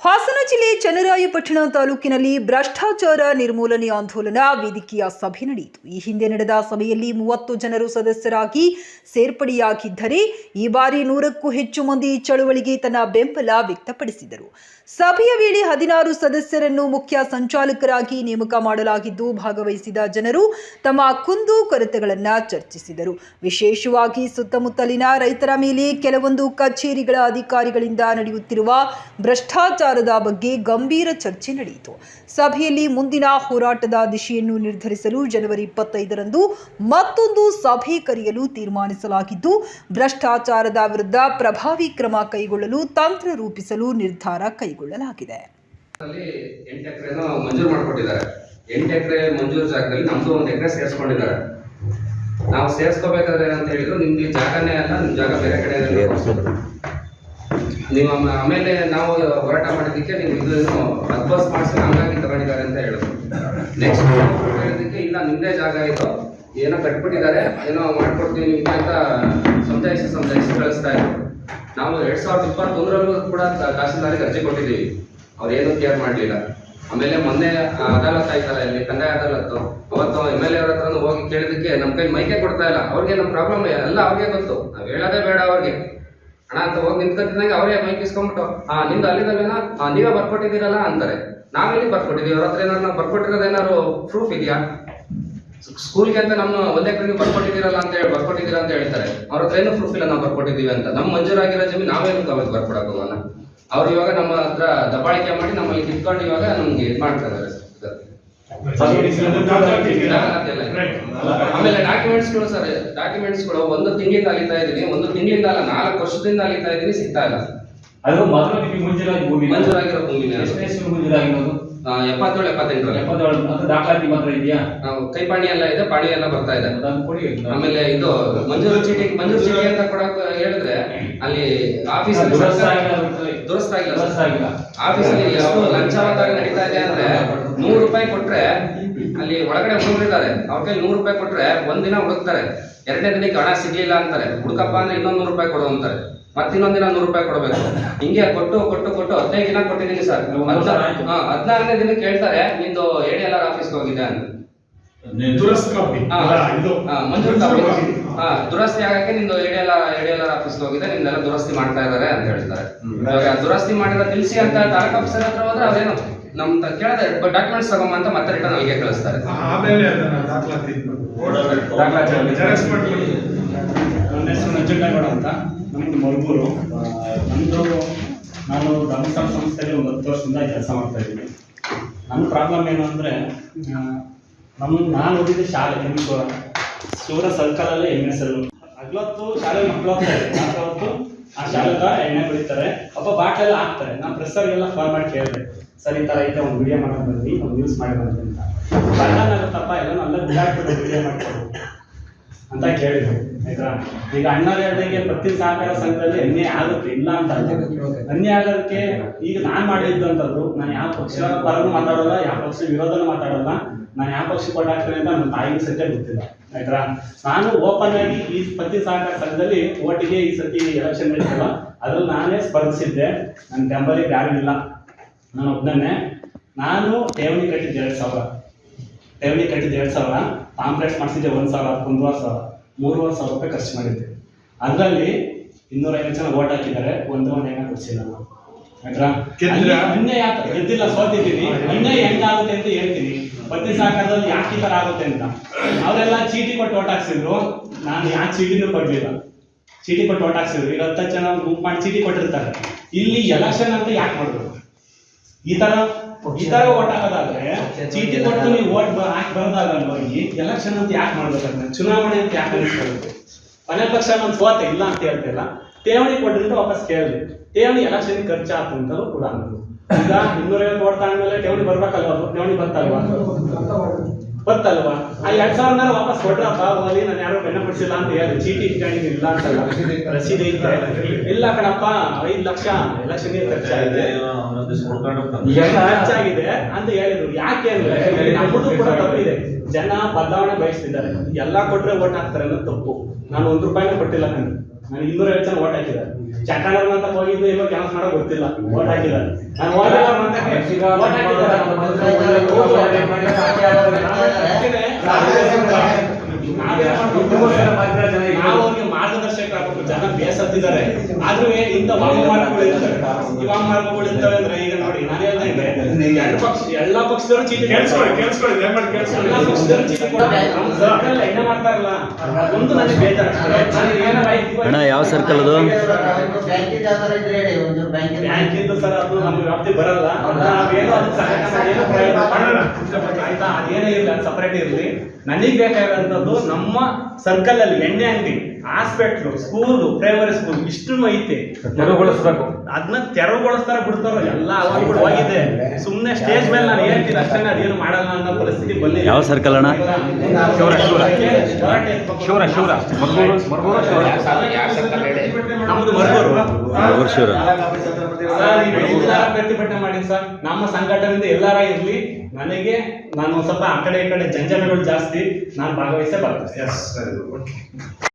ಹಾಸನ ಜಿಲ್ಲೆ ಚನ್ನರಾಯಪಟ್ಟಣ ತಾಲೂಕಿನಲ್ಲಿ ಭ್ರಷ್ಟಾಚಾರ ನಿರ್ಮೂಲನೆ ಆಂದೋಲನ ವೇದಿಕೆಯ ಸಭೆ ನಡೆಯಿತು. ಈ ಹಿಂದೆ ನಡೆದ ಸಭೆಯಲ್ಲಿ ಮೂವತ್ತು ಜನರು ಸದಸ್ಯರಾಗಿ ಸೇರ್ಪಡೆಯಾಗಿದ್ದರೆ ಈ ಬಾರಿ ನೂರಕ್ಕೂ ಹೆಚ್ಚು ಮಂದಿ ಚಳುವಳಿಗೆ ತನ್ನ ಬೆಂಬಲ ವ್ಯಕ್ತಪಡಿಸಿದರು. ಸಭೆಯ ವೇಳೆ ಹದಿನಾರು ಸದಸ್ಯರನ್ನು ಮುಖ್ಯ ಸಂಚಾಲಕರಾಗಿ ನೇಮಕ ಮಾಡಲಾಗಿದ್ದು, ಭಾಗವಹಿಸಿದ ಜನರು ತಮ್ಮ ಕುಂದು ಕೊರತೆಗಳನ್ನು ಚರ್ಚಿಸಿದರು. ವಿಶೇಷವಾಗಿ ಸುತ್ತಮುತ್ತಲಿನ ರೈತರ ಮೇಲೆ ಕೆಲವೊಂದು ಕಚೇರಿಗಳ ಅಧಿಕಾರಿಗಳಿಂದ ನಡೆಯುತ್ತಿರುವ ಭ್ರಷ್ಟಾಚಾರದ ಬಗ್ಗೆ ಗಂಭೀರ ಚರ್ಚೆ ನಡೆಯಿತು. ಸಭೆಯಲ್ಲಿ ಮುಂದಿನ ಹೋರಾಟದ ದಿಶೆಯನ್ನು ನಿರ್ಧರಿಸಲು ಜನವರಿ ಇಪ್ಪತ್ತೈದರಂದು ಮತ್ತೊಂದು ಸಭೆ ಕರೆಯಲು ತೀರ್ಮಾನಿಸಲಾಗಿದ್ದು ಭ್ರಷ್ಟಾಚಾರದ ವಿರುದ್ಧ ಪ್ರಭಾವಿ ಕ್ರಮ ಕೈಗೊಳ್ಳಲು ತಂತ್ರ ರೂಪಿಸಲು ನಿರ್ಧಾರ ಕೈಗೊಳ್ಳಲಾಗಿದೆ. ಅಲ್ಲಿ ಎಂಟು ಎಕರೆನೋ ಮಂಜೂರು ಮಾಡ್ಕೊಟ್ಟಿದ್ದಾರೆ. ಎಂಟು ಎಕರೆ ಮಂಜೂರು ಜಾಗದಲ್ಲಿ ನಮ್ದು ಒಂದು ಎಕರೆ ಸೇರಿಸ್ಕೊಂಡಿದ್ದಾರೆ. ನಾವು ಸೇರಿಸ್ಕೋಬೇಕಾದ್ರೆ ಏನಂತ ಹೇಳಿದ್ರು ನಿಮ್ಗೆ ಜಾಗನೇ ಅಲ್ಲ ನಿಮ್ಮ ಜಾಗ ಬೇರೆ ಕಡೆ ನೀವು ಆಮೇಲೆ ನಾವು ಹೋರಾಟ ಮಾಡೋದಕ್ಕೆ ನೀವು ಇದನ್ನು ಅಡ್ವಾನ್ಸ್ ಮಾಡಿಸಿ ಹಂಗಾಗಿ ತಗೊಂಡಿದ್ದಾರೆ ಅಂತ ಹೇಳಿದ್ರು ನೆಕ್ಸ್ಟ್ ಹೇಳೋದಕ್ಕೆ ಇಲ್ಲ ನಿಮ್ಮದೇ ಜಾಗ ಇದು. ಏನೋ ಕಟ್ಬಿಟ್ಟಿದ್ದಾರೆ ಏನೋ ಮಾಡ್ಕೊಡ್ತೀವಿ ನಿಮಗೆ ಅಂತ ಸಮುದಾಯಿಸಿ ಸಮುದಾಯಿಸಿ ಕಳಿಸ್ತಾ ಇದ್ರು. ನಾವು ಎರಡ್ ಸಾವಿರದ ಇಪ್ಪತ್ತೊಂದರಲ್ಲೂ ಕೂಡ ತಹಸೀಲ್ದಾರಿಗೆ ಅರ್ಜಿ ಕೊಟ್ಟಿದ್ದೀವಿ. ಅವ್ರು ಏನು ಕೇರ್ ಮಾಡಲಿಲ್ಲ. ಆಮೇಲೆ ಮೊನ್ನೆ ಅದಾಲತ್ ಆಯ್ತಲ್ಲ ಇಲ್ಲಿ ಕಂದಾಯ ಅದಾಲತ್ತು. ಅವತ್ತು ಎಂ ಎಲ್ ಎ ಅವ್ರ ಹತ್ರನೂ ಹೋಗಿ ಕೇಳಿದಕ್ಕೆ ನಮ್ಮ ಕೈ ಮೈಕೆ ಕೊಡ್ತಾ ಇಲ್ಲ. ಅವ್ರಿಗೆ ನಮ್ಮ ಪ್ರಾಬ್ಲಮ್ ಎಲ್ಲ ಅವ್ರಿಗೆ ಗೊತ್ತು. ನಾವು ಹೇಳೋದೇ ಬೇಡ ಅವ್ರಿಗೆ. ಅಂತ ಹೋಗಿ ನಿಂತ್ಕೊತಿದ್ದಂಗೆ ಅವರೇ ಮೈಕ್ ಇಸ್ಕೊಂಡ್ಬಿಟ್ಟು ಹಾ ನಿಮ್ದು ಅಲ್ಲಿದಲ್ವೇನಾ ನೀವೇ ಬರ್ಕೊಟ್ಟಿದ್ದೀರಲ್ಲ, ಅಂತಾರೆ. ನಾವೆಲ್ಲಿ ಬರ್ಕೊಟ್ಟಿದ್ದೀವಿ? ಅವ್ರ ಹತ್ರ ಏನಾದ್ರು ನಾವು ಬರ್ಕೊಟ್ಟಿರೋದು ಏನಾದ್ರು ಪ್ರೂಫ್ ಇದೆಯಾ? ಸ್ಕೂಲ್ಗೆ ಅಂತ ನಮ್ಮ ಒಂದೇ ಕಡೆ ನೀವು ಬರ್ಕೊಟ್ಟಿದ್ದೀರಲ್ಲ ಅಂತ ಹೇಳಿ, ಬರ್ಕೊಟ್ಟಿದ್ದೀರಾ ಅಂತ ಹೇಳ್ತಾರೆ. ಅವ್ರ ಹತ್ರ ಏನು ಪ್ರೂಫ್ ಇಲ್ಲ ನಾವು ಬರ್ಕೊಟ್ಟಿದ್ದೀವಿ ಅಂತ. ನಮ್ಮ ಮಂಜೂರಾಗಿರೋ ಜಮೀನು ನಾವೇನು ಅವ್ರಿಗೆ ಬರ್ಕೊಡಕ್ಕೆ ಹೋಗೋಣ ಅವ್ರು ಇವಾಗ ನಮ್ಮ ಹತ್ರ ದಬ್ಬಾಳಿಕೆ ಮಾಡಿ ನಮ್ಮಲ್ಲಿ ಕಿತ್ಕೊಂಡು ಇವಾಗ ನಮ್ಗೆ ಇದು ಮಾಡ್ತಾ ಇದಾರೆ ಸರ್. ಡಾಕ್ಯುಮೆಂಟ್ಸ್ಗಳು ಸರ್ ಡಾಕ್ಯುಮೆಂಟ್ಸ್ಗಳು ಒಂದು ತಿಂಗಳಿಂದ ಅಲಿತಾ ಇದ್ದೀನಿ ಒಂದು ತಿಂಗಳಿಂದ ಅಲ್ಲ ನಾಲ್ಕು ವರ್ಷದಿಂದ ಅಲಿತಾ ಇದ್ದೀನಿ ಸಿಗ್ತಾ ಇಲ್ಲ. ಅದು ಮೊದಲು ನಿಮಗೆ ಮುಂಚಿರಾಗಿ ಭೂಮಿ ಮಂಜೂರಾಗಿರೋ ಭೂಮಿ ಆ, ಎಪ್ಪತ್ತೇಳು ಎಪ್ಪತ್ತೆಂಟರಲ್ಲಿ. ಎಪ್ಪತ್ತೇಳು ಅದು ದಾಖಲಾತಿ ಮಾತ್ರ ಇದೆಯಾ? ನಾವು ಕೈ ಪಾಣಿ ಎಲ್ಲ ಇದೆ ಪಾಣಿ ಎಲ್ಲ ಬರ್ತಾ ಇದೆ. ಆಮೇಲೆ ಇದು ಮಂಜೂರು ಚೀಟಿ ಮಂಜೂರು ಚೀಟಿ ಅಂತ ಕೊಡಕ್ ಹೇಳಿದ್ರೆ ಅಲ್ಲಿ ಆಫೀಸ್ ದುರಸ್ತಿ ಆಗಿಲ್ಲ. ಆಫೀಸಲ್ಲಿ ಎಷ್ಟು ಲಂಚಾವತಾರ ನಡೀತಾ ಇದೆ ಅಂದ್ರೆ ನೂರು ರೂಪಾಯಿ ಕೊಟ್ರೆ ಅಲ್ಲಿ ಒಳಗಡೆ ಹುಡುಗರಿದ್ದಾರೆ. ಅವ್ರ ಕೈ ನೂರು ರೂಪಾಯಿ ಕೊಟ್ರೆ ಒಂದಿನ ಹುಡುಕ್ತಾರೆ. ಎರಡನೇ ದಿನಕ್ಕೆ ಹಣ ಸಿಗ್ಲಿಲ್ಲ ಅಂತಾರೆ. ಹುಡುಕಪ್ಪ ಅಂದ್ರೆ ಇನ್ನೊಂದು ನೂರು ರೂಪಾಯಿ ಕೊಡು ಅಂತಾರೆ. ಮತ್ತೆ ಇನ್ನೊಂದ್ ದಿನ ನೂರು ರೂಪಾಯಿ ಕೊಡಬೇಕು. ಹಿಂಗೆ ಕೊಟ್ಟು ಕೊಟ್ಟು ಕೊಟ್ಟು ಹದಿನೈದು ದಿನ ಕೊಟ್ಟಿದ್ದೀನಿ ಸರ್. ಹದಿನಾರನೇ ದಿನ ಕೇಳ್ತಾರೆ ನಿಂದು ಎ ಡಿ ಎಲ್ ಆರ್ ಆಫೀಸ್ಗೆ ಹೋಗಿದೆ ಅಂತ. ದುರಸ್ತಿ ಹಾ, ಅಲ್ಲ, ಇದು ಹಾ, ಮಂಜೂರು ಕಾಪಿ. ಹಾ, ದುರಸ್ತಿ ಆಗಕ್ಕೆ ನಿಂದು ಎಡಿಎಲ್ ಎಡಿಎಲ್ ಆಫೀಸ್ಗೆ ಹೋಗಿದೆ ನಿಮ್ದೆಲ್ಲ ದುರಸ್ತಿ ಮಾಡ್ತಾ ಇದಾರೆ ಅಂತ ಹೇಳ್ತಾರೆ. ದುರಸ್ತಿ ಮಾಡಿರೋ ತಿಳಿಸಿ ಅಂತ ತಾಲೂಕು ಆಫೀಸರ್ ಹತ್ರ ಹೋದ್ರೆ ಅವ್ರೇನು ನಮ್ ತ- ಕೇಳಿದ್ರೆ ಡಾಕ್ಯುಮೆಂಟ್ಸ್ ತಗೊಂಬ ಅಂತ ಮತ್ತೆ ರಿಟರ್ನ್ ಅಲ್ಲಿಗೆ ಕಳಿಸ್ತಾರೆ. ಆಮೇಲೆ ಅದನ್ನ ದಾಖಲಾತಿ ದಾಖಲಾತಿ. ಜೆರಾಕ್ಸ್ ನನ್ನ ಹೆಸರು ನಂಜುಂಡೇಗೌಡ ಅಂತ. ನಮ್ಮದು ಮರುಗೂರು ಆ, ನಮ್ಮದು ನಾನು ಧರ್ಮಸ್ಥಳ ಸಂಸ್ಥೆಯಲ್ಲಿ ಒಂದು ಹತ್ತು ವರ್ಷದಿಂದ ಕೆಲಸ ಮಾಡ್ತಾ ಇದ್ದೀನಿ. ನನ್ನ ಪ್ರಾಬ್ಲಮ್ ಏನು ಅಂದರೆ ನಮ್ಮ ನಾನು ಓದಿದ ಶಾಲೆ ನಿಮ್ಗೆ ಶಿವರ ಸರ್ಕಲಲ್ಲೇ ಎಂ ಎಸ್ ಎಲ್ ಹಗ್ಲೊತ್ತು ಶಾಲೆ ಮಕ್ಕಳು ಹೋಗ್ತಾ ಹೊತ್ತು ಆ ಶಾಲದ ಎಣ್ಣೆ ಕುಡಿತಾರೆ. ಒಬ್ಬ ಬಾಟ್ಲೆಲ್ಲ ಹಾಕ್ತಾರೆ. ನಾನು ಪ್ರೆಸ್ಸರ್ಗೆಲ್ಲ ಫಾಲ್ ಮಾಡಿ ಕೇಳಿದೆ. ಸರ್, ಈ ಥರ ಐತೆ ಒಂದು ವಿಡಿಯೋ ಮಾಡೋದು ಬಂದ್ವಿ ಒಂದು ಯೂಸ್ ಮಾಡಿ ಬಂದ್ವಿ ಅಂತ. ಬಣ್ಣನಾಗುತ್ತಪ್ಪ ಎಲ್ಲ ಅಲ್ಲೇ ಬಿಡಾಕ್ಬಿಟ್ಟು ವಿಡಿಯೋ ಮಾಡ್ಕೊಂಡು ಅಂತ ಕೇಳಿದ್ರು. ಆಯ್ತಾ? ಈಗ ಅಣ್ಣರ ಹೇಳ್ದಂಗೆ ಪ್ರತಿ ಸಹಕಾರ ಸಂಘದಲ್ಲಿ ಅನ್ಯಾಯ ಆಗುತ್ತೆ, ಇಲ್ಲ ಅಂತ ಅನ್ಯ ಆಗೋದಕ್ಕೆ ಈಗ ನಾನ್ ಅಂತಂದ್ರು, ನಾನು ಯಾವ ಪಕ್ಷ ಪರನು ಮಾತಾಡೋಲ್ಲ, ಯಾವ ಪಕ್ಷ ವಿರೋಧನೂ ಮಾತಾಡೋಲ್ಲ. ನಾನು ಯಾವ ಪಕ್ಷ ಕೊಟ್ಟಾಗ್ತೇನೆ ಅಂತ ನನ್ನ ತಾಯಿಗೆ ಸತ್ಯ ಗೊತ್ತಿಲ್ಲ ಆಯ್ತಾ? ನಾನು ಓಪನ್ ಆಗಿ ಈ ಪ್ರತಿ ಸಹಕಾರ ಸಂಘದಲ್ಲಿ ಓಟಿಗೆ ಈ ಸತಿ ಎಲೆಕ್ಷನ್ ನಡೀತಲ್ಲ ಅದ್ರಲ್ಲಿ ನಾನೇ ಸ್ಪರ್ಧಿಸಿದ್ದೆ. ನನ್ನ ಬೆಂಬಲಿಗೆ ಯಾರು ಇಲ್ಲ ನಾನು ಒಬ್ಬನೇ ನಾನು ಠೇವಣಿ ಕಟ್ಟಿದ್ದೆ ಎರಡು ಸಾವಿರ. ಠೇವಣಿ ಕಟ್ಟಿದ್ದು ಎರಡು ಸಾವಿರ. ಕಾಂಪ್ಲೆಕ್ಸ್ ಮಾಡಿಸಿದ್ದೆ ಒಂದು ಸಾವಿರ ಒಂದೂವರೆ ಸಾವಿರ. ಮೂರುವರೆ ಸಾವಿರ ರೂಪಾಯಿ ಖರ್ಚು ಮಾಡಿದ್ದೆ. ಅದರಲ್ಲಿ ಇನ್ನೂರೈವತ್ತು ಜನ ಓಟ್ ಹಾಕಿದ್ದಾರೆ. ಒಂದು ಒಂದು ಹೆಂಗ ಖರ್ಚಿಲ್ಲ ನಾನು. ಆಯ್ತಾ? ಅನ್ಯಾಯ ಆತ- ಗೆದ್ದಿಲ್ಲ ಸೋತಿದ್ದೀನಿ. ಆಗುತ್ತೆ ಹೆಂಗಾಗುತ್ತೆ ಅಂತ ಹೇಳ್ತೀನಿ. ಪ್ರತಿ ಸಾಕಾದಲ್ಲಿ ಯಾಕೆ ಈ ಥರ ಆಗುತ್ತೆ ಅಂತ? ಅವರೆಲ್ಲ ಚೀಟಿ ಕೊಟ್ಟು ಓಟಾಕ್ಸಿದ್ರು ನಾನು ಯಾಕೆ ಚೀಟಿನೂ ಕೊಡ್ಲಿಲ್ಲ. ಚೀಟಿ ಕೊಟ್ಟು ಓಟಾಕ್ಸಿದ್ರು ಈಗ ಹತ್ತು ಜನ ಗುಂಪು ಮಾಡಿ ಚೀಟಿ ಕೊಟ್ಟಿರ್ತಾರೆ. ಇಲ್ಲಿ ಎಲೆಕ್ಷನ್ ಅಂತ ಯಾಕೆ ಮಾಡಿದ್ರು ಈ ತರ ಈ ತರ ಓಟ್ ಚೀಟಿ ಕೊಟ್ಟು ನೀವು ಓಟ್ ಹಾಕಿ ಬಂದಾಗ ಹೋಗಿ ಎಲೆಕ್ಷನ್ ಅಂತ ಯಾಕೆ ಮಾಡ್ಬೇಕಾದ್ರೆ ಚುನಾವಣೆ ಅಂತ ಯಾಕೆ ಅನಿಸ್ಕೊಳ್ಳುತ್ತೆ? ಕೊನೆ ಪಕ್ಷ ನಾನು ಸೋತೆ ಇಲ್ಲ ಅಂತ ಹೇಳ್ತಿಲ್ಲ ಠೇವಣಿ ಕೊಟ್ಟಿದ್ರೆ ವಾಪಸ್ ಕೇಳಿ ಠೇವಣಿ ಎಲೆಕ್ಷನ್ ಖರ್ಚಾಯ್ತು ಅಂತಲೂ ಕೂಡ ಅಂದ್ರು ಈಗ ಇನ್ನೂರೈವತ್ತು ಓಟ್ ತಗೊಂಡ್ಮೇಲೆ ಠೇವಣಿ ಬರ್ಬೇಕಲ್ವಾ ಠೇವಣಿ ಬರ್ತಲ್ವಾ ಬರ್ತಲ್ವಾ ಆ ಎರಡ್ ಸಾವಿರ ವಾಪಸ್ ಕೊಟ್ರಪ್ಪ ಹೋಗಿ ನಾನು ಯಾರು ಬೆನ್ನ ಪಡಿಸಿಲ್ಲ ಅಂತ ಹೇಳಿ ಚೀಟಿ ಇಟ್ಕೊಂಡಿದ್ದೀನಿ ಇಲ್ಲ ಅಂತಲ್ಲ. ರಸೀದಿ ಐತೆ ಇಲ್ಲ ಕಣಪ್ಪ ಐದು ಲಕ್ಷ ಎಲೆಕ್ಷನ್ ಖರ್ಚಾಗಿದೆ. ಖರ್ಚಾಗಿದೆ ಅಂತ ಹೇಳಿದ್ರು. ಯಾಕೆ ಅಂದ್ರೆ ನಮ್ಮದು ಕೂಡ ತಪ್ಪಿದೆ. ಜನ ಬದಲಾವಣೆ ಬಯಸ್ತಿದ್ದಾರೆ. ಎಲ್ಲಾ ಕೊಟ್ರೆ ಓಟ್ ಹಾಕ್ತಾರೆ ಅನ್ನೋದು ತಪ್ಪು. ನಾನು ಒಂದ್ ರೂಪಾಯಿನೂ ಕೊಟ್ಟಿಲ್ಲ ನಾನು ನಾನು ಇನ್ನೂರ ಜನ ಓಟ್ ಹಾಕಿದ್ದಾರೆ. ಚಕ್ಕಾನವ್ರ ಅಂತ ಹೋಗಿದ್ದು ಕೆಲಸ ಮಾಡೋ ಗೊತ್ತಿಲ್ಲ. ಓಟ್ ಹಾಕಿಲ್ಲ ಮಾರ್ಗದರ್ಶಕ ಜನ ಬೇಸತ್ತಿದ್ದಾರೆ. ಆದ್ರೂ ಇಂಥ ವಾಮಮಾರ್ಗಗಳು ಇರ್ತವೆ ಈ ವಾಮಮಾರ್ಗಗಳು ಇರ್ತವೆ ಅಂದ್ರೆ ಈಗ ನೋಡಿ ನಾನು ಹೇಳ್ದಂಗೆ ಎರಡು ಪಕ್ಷ ಎಲ್ಲಾ ಪಕ್ಷದವರು ಚೀಟಿ ಕೇಳಿಸ್ಕೊಳ್ಳಿ ಕೇಳಿಸ್ಕೊಳ್ಳಿ ದಯಮಾಡಿ ಕೇಳಿಸ್ಕೊಳ್ಳಿ. ಎಲ್ಲಾ ಪಕ್ಷದವರು ಚೀಟಿ. ನಮ್ಮ ಸರ್ಕಲ್ ಮಾಡ್ತಾರಲ್ಲ ಒಂದು ನನಗೆ ಬೇಜಾರು. ಅಣ್ಣ, ಯಾವ ಸರ್ಕಲ್ ಅದು? ಬ್ಯಾಂಕ್ ಇದ್ದು ಸರ್ ಅದು ನಮ್ಮ ವ್ಯಾಪ್ತಿ ಬರಲ್ಲ. ನಾವೇನು ಆಯ್ತಾ? ಅದೇನೇ ಇರಲಿ ಸಪರೇಟ್ ಇರಲಿ. ನನಗೆ ಬೇಕಾಗಿರೋಂಥದ್ದು ನಮ್ಮ ಸರ್ಕಲ್ ಅಲ್ಲಿ ಎಣ್ಣೆ ಅಂಗಡಿ. ಹಾಸ್ಪಿಟ್ಲು ಸ್ಕೂಲು ಪ್ರೈಮರಿ ಸ್ಕೂಲ್ ಇಷ್ಟು ಐತೆ. ತೆರವುಗೊಳಿಸ್ಬೇಕು. ಅದನ್ನ ತೆರವುಗೊಳಿಸ್ತಾರ ಬಿಡ್ತಾರ ಎಲ್ಲ ಅವಾಗಿದೆ ಹೋಗಿದೆ. ಸುಮ್ಮನೆ ಸ್ಟೇಜ್ ಮೇಲೆ ನಾನು ಹೇಳ್ತೀನಿ ಅಷ್ಟೇ ಅದೇನು ಮಾಡಲ್ಲ ಅನ್ನೋ ಪರಿಸ್ಥಿತಿ ಬಂದಿದೆ. ಯಾವ ಸರ್ಕಲ್ ಅಣ್ಣ? ಶಿವರ, ಶಿವರ. ಶೌರ. ಶಿವರ ಶಿವರ ನಮ್ದು ಮರ್ಗೂರು ಶಿವರ. ಪ್ರತಿಭಟನೆ ಮಾಡಿ ಸರ್. ನಮ್ಮ ಸಂಘಟನೆಯಿಂದ ಎಲ್ಲಾರ ಇರ್ಲಿ. ನನಗೆ ನಾನು ಸ್ವಲ್ಪ ಆ ಕಡೆ ಈ ಕಡೆ ಜಂಜನಗಳು ಜಾಸ್ತಿ. ನಾನು ಭಾಗವಹಿಸೇ ಬರ್ತೇನೆ. ಎಸ್